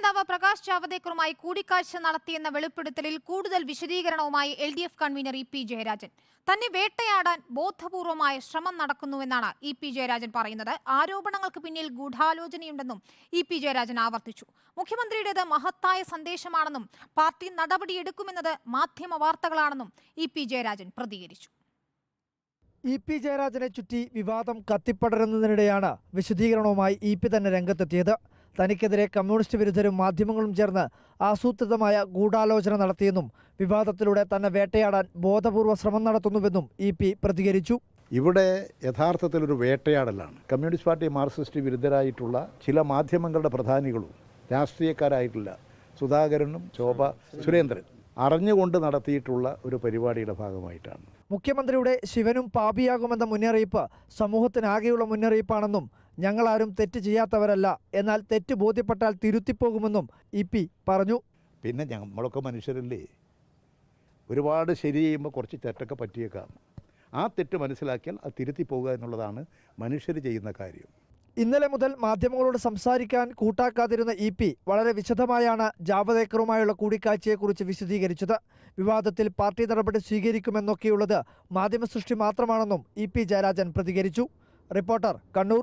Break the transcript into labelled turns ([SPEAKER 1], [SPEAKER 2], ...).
[SPEAKER 1] നേതാവ് പ്രകാശ് ജാവദേക്കറുമായി കൂടിക്കാഴ്ച നടത്തിയെന്ന വെളിപ്പെടുത്തലിൽ കൂടുതൽ വിശദീകരണവുമായി L D F convener E P Jayarajan. തന്നെ വേട്ടയാടാൻ ബോധപൂർവമായ ശ്രമം നടക്കുന്നുവെന്നാണ് ഇ പി ജയരാജൻ പറയുന്നത്. ആരോപണങ്ങൾക്ക് പിന്നിൽ ഗൂഢാലോചനയുണ്ടെന്നും ഇ പി ജയരാജൻ ആവർത്തിച്ചു. മുഖ്യമന്ത്രിയുടേത് മഹത്തായ സന്ദേശമാണെന്നും പാർട്ടി നടപടിയെടുക്കുമെന്നത് മാധ്യമ വാർത്തകളാണെന്നും ഇ പി ജയരാജൻ പ്രതികരിച്ചു.
[SPEAKER 2] ഇ പി ജയരാജനെ ചുറ്റി വിവാദം കത്തിപ്പടരുന്നതിനിടെയാണ് വിശദീകരണവുമായി ഇ പി തന്നെ രംഗത്തെത്തിയത്. തനിക്കെതിരെ കമ്മ്യൂണിസ്റ്റ് വിരുദ്ധരും മാധ്യമങ്ങളും ചേർന്ന് ആസൂത്രിതമായ ഗൂഢാലോചന നടത്തിയെന്നും വിവാദത്തിലൂടെ തന്നെ വേട്ടയാടാൻ ബോധപൂർവ ശ്രമം നടത്തുന്നുവെന്നും ഇ പി പ്രതികരിച്ചു.
[SPEAKER 3] ഇവിടെ യഥാർത്ഥത്തിൽ ഒരു വേട്ടയാടലാണ്. കമ്മ്യൂണിസ്റ്റ് പാർട്ടി മാർക്സിസ്റ്റ് വിരുദ്ധരായിട്ടുള്ള ചില മാധ്യമങ്ങളുടെ പ്രധാനികളും രാഷ്ട്രീയക്കാരായിട്ടുള്ള സുധാകരനും ശോഭ സുരേന്ദ്രൻ. അറിഞ്ഞുകൊണ്ട് നടത്തിയിട്ടുള്ള ഒരു പരിപാടിയുടെ ഭാഗമായിട്ടാണ്.
[SPEAKER 2] മുഖ്യമന്ത്രിയുടെ ശിവനും പാപിയാകുമെന്ന മുന്നറിയിപ്പ് സമൂഹത്തിനാകെയുള്ള മുന്നറിയിപ്പാണെന്നും ഞങ്ങളാരും തെറ്റ് ചെയ്യാത്തവരല്ല എന്നാൽ തെറ്റ് ബോധ്യപ്പെട്ടാൽ തിരുത്തിപ്പോകുമെന്നും ഇ പി പറഞ്ഞു.
[SPEAKER 3] പിന്നെ നമ്മളൊക്കെ മനുഷ്യരല്ലേ? ഒരുപാട് ശരി ചെയ്യുമ്പോൾ കുറച്ച് തെറ്റൊക്കെ പറ്റിയേക്കാം. ആ തെറ്റ് മനസ്സിലാക്കിയാൽ അത് തിരുത്തി പോകുക എന്നുള്ളതാണ് മനുഷ്യർ ചെയ്യുന്ന കാര്യം.
[SPEAKER 2] ഇന്നലെ മുതൽ മാധ്യമങ്ങളോട് സംസാരിക്കാൻ കൂട്ടാക്കാതിരുന്ന ഇ പി വളരെ വിശദമായാണ് ജാവദേക്കറുമായുള്ള കൂടിക്കാഴ്ചയെക്കുറിച്ച് വിശദീകരിച്ചത്. വിവാദത്തിൽ പാർട്ടി നടപടി സ്വീകരിക്കുമെന്നൊക്കെയുള്ളത് മാധ്യമസൃഷ്ടി മാത്രമാണെന്നും ഇ പി ജയരാജൻ പ്രതികരിച്ചു. റിപ്പോർട്ടർ കണ്ണൂർ.